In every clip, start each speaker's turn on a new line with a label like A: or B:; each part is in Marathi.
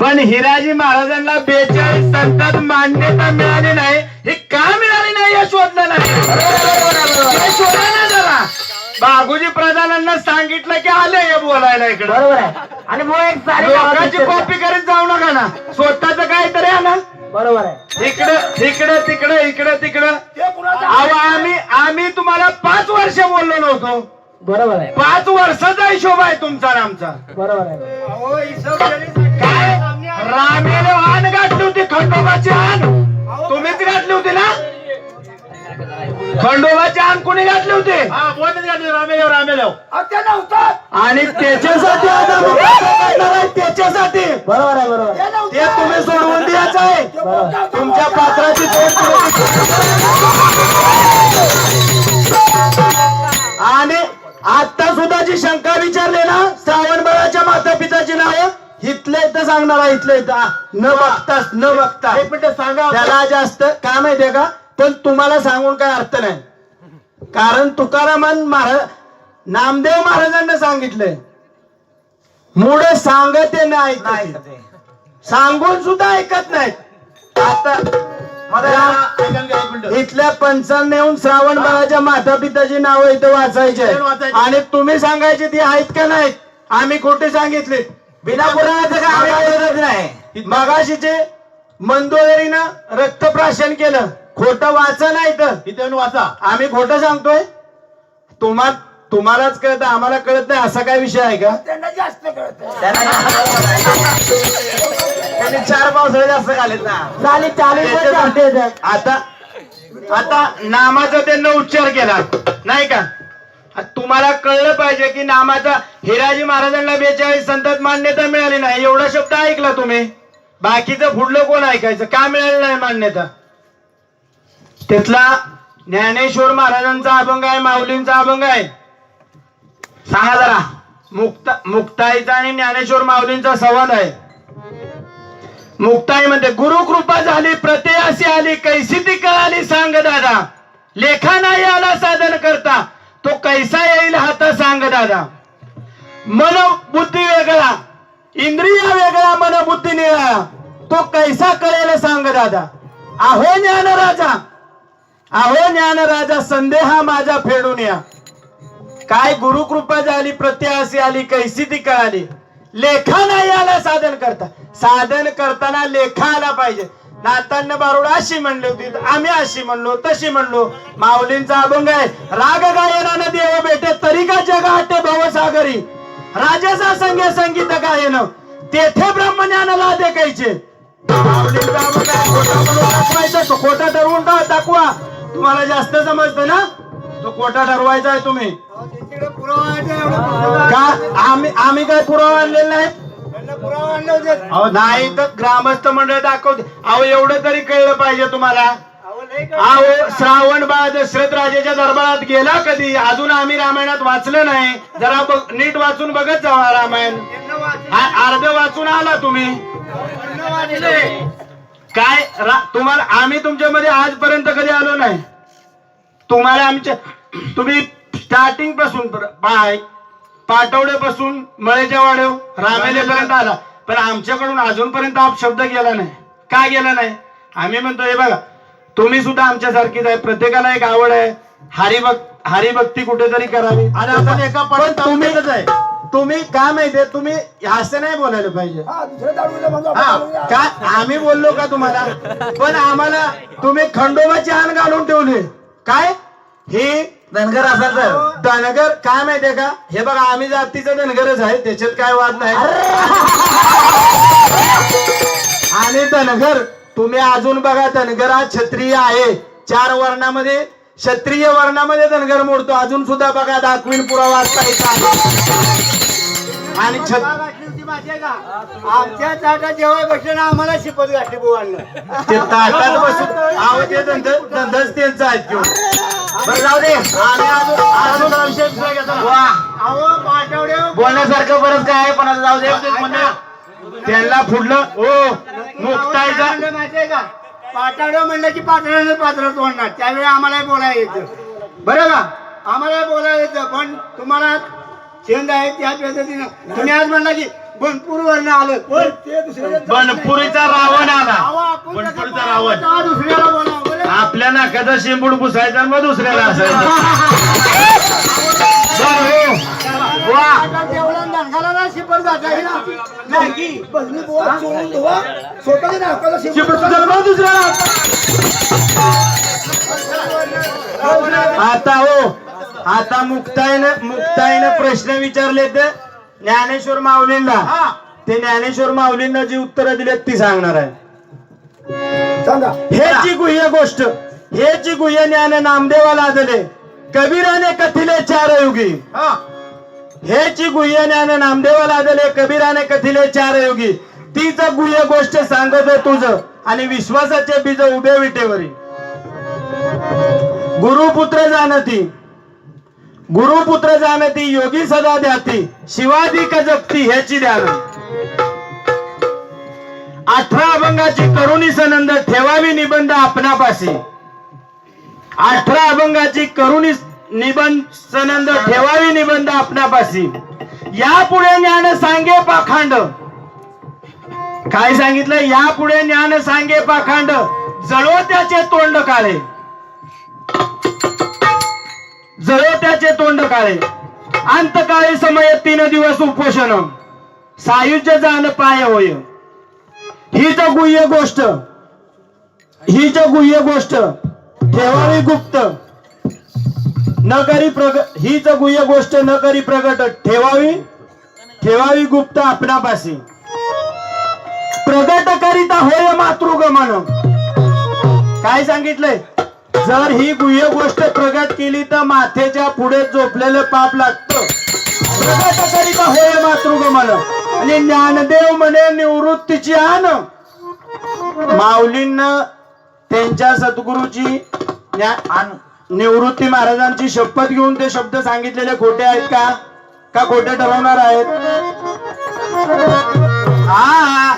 A: पण हिराजी महाराजांना बेचाळीस संतात मान्यता मिळाली नाही. हे का मिळाली नाही हे शोधलं नाही हे शोधा ना जरा. बागुजी प्रधानांना सांगितलं की आले हे बोलायला इकडे.
B: बरोबर आहे. आणि मग एक सारी
A: लोकांची कॉपी करीत जाऊ नका ना. स्वतःच काहीतरी आहे ना.
B: बरोबर आहे.
A: इकडं इकडं तिकडं इकडं तिकडं. अहो आम्ही आम्ही तुम्हाला पाच वर्ष बोललो नव्हतो.
B: बरोबर आहे.
A: पाच वर्षाचा हिशोब आहे तुमचा आमचा.
B: बरोबर आहे.
A: काय रामेने आण गाठली होती खंडोबाची आण. तुम्हीच घातली होती ना? खंडोबाची आण कोणी घातली होती? आणि त्याच्यासाठी आता मुकाबला करणार आहे, त्याच्यासाठी.
B: बरोबर आहे बरोबर आहे.
A: ते तुम्ही सोडवून द्यायचं आहे. तुमच्या पात्राची तोड तुम्ही- आणि आता सुद्धा जी शंका विचारली ना श्रावण बाळाच्या माता पिताची नाव इथले इथं सांगणार आहे इथले इथं. न बघता न बघता
B: एक मिनिट सांगा.
A: त्याला जास्त काय माहितीये का? पण तुम्हाला सांगून काय अर्थ नाही. कारण तुकारामान महाराज नामदेव महाराजांना सांगितलंय. मूळ सांगते नाही ऐकत. सांगून सुद्धा ऐकत नाहीत. आता इथल्या पंचांना श्रावण बाळाच्या माता पिताची नावं इथं वाचायची. आणि तुम्ही सांगायची ती आहेत का नाहीत? आम्ही खोटे सांगितले बिना पुराणाचं काय आम्ही नाही. मगाशीचे मंदोदरीनं रक्तप्राशन केलं. खोटं वाचा नाही तर
C: इथे वाचा.
A: आम्ही खोटं सांगतोय. तुम्हा तुम्हालाच कळत आम्हाला कळत नाही. असा काय विषय आहे का?
B: त्यांना जास्त कळत.
A: त्यांनी चार पावसाळे जास्त घालेत ना.
B: झाली.
A: आता आता नामाचा त्यांना उच्चार केला. नाही का? तुम्हाला कळलं पाहिजे की नामाचा हिराजी महाराजांना बेचाळीस संतात मान्यता मिळाली नाही. एवढा शब्द ऐकला तुम्ही? बाकीचं पुढलं कोण ऐकायचं? का मिळालं नाही मान्यता? तिथला ज्ञानेश्वर महाराजांचा अभंग आहे माऊलींचा अभंग आहे. सांगा जरा. मुक्ता मुक्ताईचा आणि ज्ञानेश्वर माऊलींचा संवाद आहे. मुक्ताई म्हणते गुरु कृपा झाली प्रत्ययासी आली कैसी ती कळाली सांग दादा. लेखा नाही आला साधन करता. तो कैसा येईल हाता सांग दादा. मन बुद्धी वेगळा इंद्रिय वेगळा मन बुद्धी निळा. तो कैसा कळेल सांग दादा. अहो ज्ञान राजा अहो ज्ञान राजा संदेहा माझा फेडून या. काय गुरुकृपा झाली प्रत्ययासी आली कैसी ती कळाली. लेखा नाही आला साधन करता. साधन करताना लेखा आला पाहिजे. नातांना बारुड अशी म्हणली होती आम्ही अशी म्हणलो तशी म्हणलो. माऊलींचा अभंग आहे राग गायनानं देव भेटे तरी का जगा हटे भवसागरी राजाचा संगे संगीत गायन तेथे ब्रह्मज्ञान ला देखायचे माऊलींचा आहे, खोटा ठरवून दाखवा. तुम्हाला जास्त समजतं ना? तो खोटा ठरवायचा आहे तुम्ही. का? आम्ही आम्ही काय पुरावा आणलेला नाही? अहो नाही तर ग्रामस्थ मंडळ दाखवते. अहो एवढं तरी कळलं पाहिजे तुम्हाला. अहो श्रावण बाळ दशरथ राजाच्या दरबारात गेला कधी? अजून आम्ही रामायणात वाचलं नाही. जरा बघ- नीट वाचून बघत जावा रामायण. अर्ध वाचून आला तुम्ही. काय तुम्हाला आम्ही तुमच्यामध्ये आजपर्यंत कधी आलो नाही. तुम्हाला आमच्या तुम्ही स्टार्टिंगपासून पाय पाटवड्यापासून मळेच्या वाड्याव रामेलेपर्यंत आला. पण आमच्याकडून अजूनपर्यंत आप शब्द गेला नाही. का गेला नाही? आम्ही म्हणतो हे बघा तुम्ही सुद्धा आमच्यासारखीच आहे. प्रत्येकाला एक आवड आहे. हरिभक्त हरिभक्ती कुठेतरी करावी.
C: आणि आपण एका
A: पण तुम्ही
C: आहे.
A: तुम्ही काय माहितीये? तुम्ही असं नाही बोलायला पाहिजे.
B: हा,
A: हा. का? आम्ही बोललो का तुम्हाला? पण आम्हाला तुम्ही खंडोबाची आण घालून ठेवली. काय? हे धनगर असाल तर. धनगर काय माहितीये का? हे बघा आम्ही जातीचं धनगरच आहे त्याच्यात काय वाद नाही. आणि धनगर तुम्ही अजून बघा धनगर हा क्षत्रिय आहे. चार वर्णामध्ये क्षत्रिय वर्णामध्ये धनगर मोडतो. अजून सुद्धा बघा दाखवीन पुरावा. आणि छत
B: घातली होती माहिती आहे का? आमच्या ताटात जेव्हा बसलं आम्हाला शिपत घातली बुवांना
A: ते ताटात बसून आहो ते धंद धंदाच त्यांचा आहेत बरं जाऊ दे. आणि अजून अजून हा विषय दुसरा घेतो. वा.
B: अहो पाठवड्या
A: बोलण्यासारखं बरंच काय आहे पण आता जाऊ दे त्यांना फुडलं ओ मुक्तायचा
B: माहितीये का? पाटाडं म्हणलं की पात्रानं पात्र तोडणार. त्यावेळी आम्हाला बोलायला येतं. बरं का? आम्हाला बोलायला येतं पण तुम्हाला चेंज आहे त्या पद्धतीनं. तुम्ही आज म्हणला की बनपूरवरनं आलं. पण ते दुसऱ्या
A: बनपुरीचा रावण आला. बनपुरीचा रावण.
B: दुसऱ्याला बोलावं. बरं?
A: आपल्या नाकाचा शेंबूड पुसायचा मग दुसऱ्याला असायचा. हो.
B: आता बोल
A: दुसऱ्याला हो. आता मुक्ताईनं मुक्ताईनं प्रश्न विचारले ते ज्ञानेश्वर माऊलींना. ते ज्ञानेश्वर माऊलींना जी उत्तरं दिलेत ती सांगणार आहे.
B: सांगा.
A: हे जी गुह्य गोष्ट हे जी गुह्य ज्ञान नामदेवाला दिले कबीराने कथिले चार युगी. हे. जी गुह्य ज्ञान नामदेवाला दिले कबीराने कथिले चार युगी. तीच गुह्य गोष्ट सांगत तुझ आणि विश्वासाचे बीज उभे विटेवरी. गुरुपुत्र जाणती गुरुपुत्र जाणती योगी सदा द्याती शिवाजी कजपती ह्याची ध्यान अठरा अभंगाची करुणी सनंद ठेवावी निबंध आपणापाशी. अठरा अभंगाची करुणी निबंध सनंद ठेवावी निबंध आपणापाशी. यापुढे ज्ञान सांगे पाखांड. काय सांगितलं? यापुढे ज्ञान सांगे पाखांड. जळो त्याचे तोंड काळे. जळोत्याचे तोंड काळे. अंतकाळी समय तीन दिवस उपोषण. सायुज्य जाण पाय होय हीच गुह्य गोष्ट. हीच गुह्य गोष्ट. ठेवावी गुप्त. न करी प्रग हीच गुह्य गोष्ट न करी प्रगट. ठेवावी? ठेवावी गुप्त आपणापाशी. प्रगट करीता होय मातृगमन. काय सांगितलंय? जर ही गुह्य गोष्ट प्रगट केली तर माथेच्या पुढे झोपलेलं पाप लागतं. प्रगट करिता होय मातृगमन? आणि ज्ञानदेव म्हणे निवृत्तीची आण. माऊलींना त्यांच्या सद्गुरूची निवृत्ती महाराजांची शपथ घेऊन ते शब्द सांगितलेले खोटे आहेत का? का खोटे ठरवणार आहेत? हा.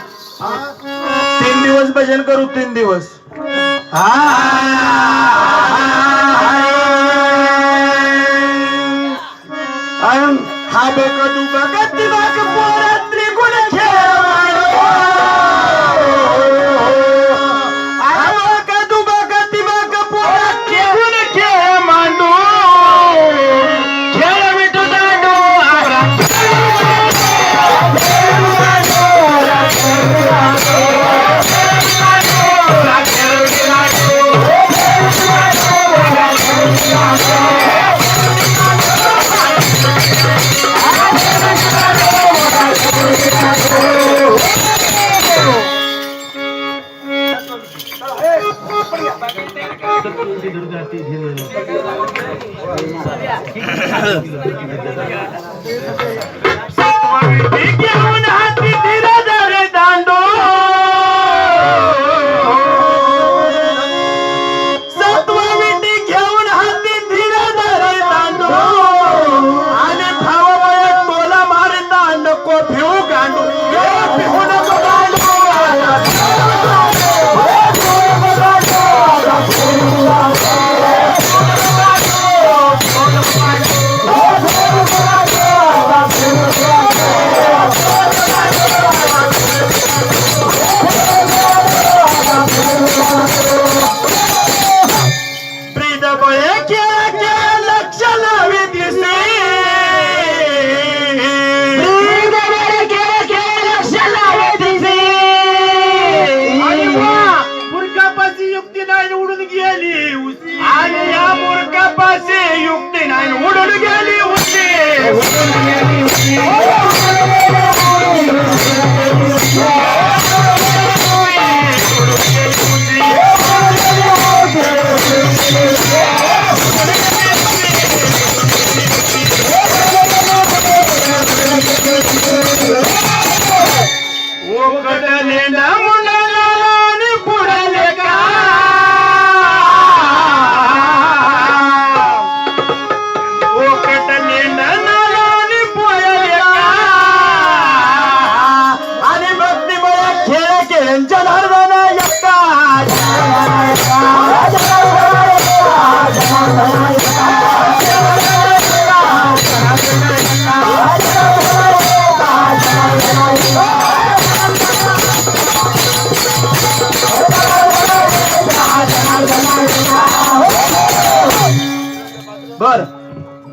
A: तीन दिवस भजन करू तीन दिवस. हा अन हा बेक तू बघत बघ তোমার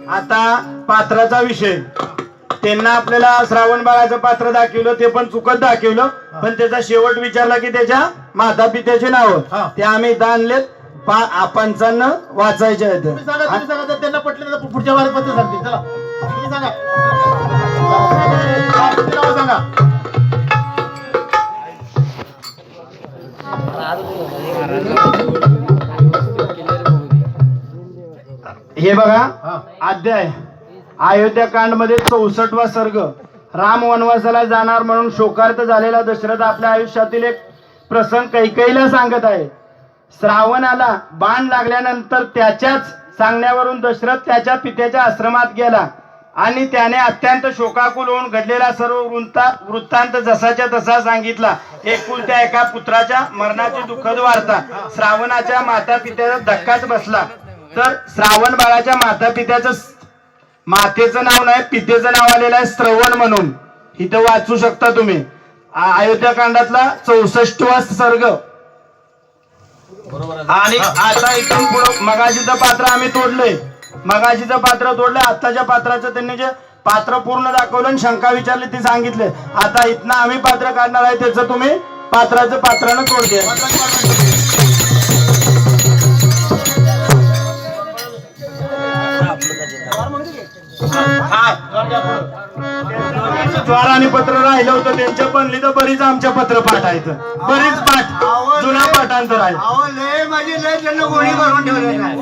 A: आता पात्राचा विषय. त्यांना आपल्याला श्रावण बाळाचं पात्र दाखवलं ते पण चुकत दाखवलं. पण त्याचा शेवट विचारला की त्याच्या माता पित्याचे नाव.
B: हा.
A: ते आम्ही आणलेत. पंचांना वाचायचे आहेत.
B: त्यांना पटलं पुढच्या वारात पत्र सांगतील चला. तुम्ही सांगा. सांगा.
A: हे बघा अध्याय. अयोध्याकांडमध्ये चौसष्टवा सर्ग. राम वनवासाला जाणार म्हणून शोकार्त झालेला दशरथ आपल्या आयुष्यातील एक प्रसंग कैकईला सांगत आहे. श्रावणाला बाण लागल्यानंतर त्याच्याच सांगण्यावरून दशरथ त्याच्या पित्याच्या आश्रमात गेला आणि त्याने अत्यंत शोकाकुल होऊन घडलेला सर्व वृत्ता वृत्तांत जसाच्या तसा सांगितला. एकुलत्या एका पुत्राच्या मरणाची दुःखद वार्ता. श्रावणाच्या माता पित्याचा धक्काच बसला. तर श्रावण बाळाच्या माता पित्याचं मातेचं नाव नाही पितेचं नाव आलेलं आहे श्रवण म्हणून. इथं वाचू शकता तुम्ही. अयोध्याकांडातला चौसष्टवा सर्ग. आणि आता इथून पुढं मगाशीचं पात्र आम्ही तोडलंय. मगाशीचं पात्र तोडलंय आत्ताच्या पात्राचं त्यांनी जे पात्र पूर्ण दाखवलं आणि शंका विचारली ती सांगितले. आता इथनं आम्ही पात्र काढणार आहे त्याचं तुम्ही पात्राचं पात्रानं तोडते ज्वार आणि पत्र राहिलं होतं त्यांच्या बनली तर बरीच आमच्या पत्र पाठायचं बरीच पाठ जुना पाठांतर आहे
B: अहो लय माझी लय त्यांना गोळी भरून ठेवलेली आहे.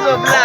C: झोपला.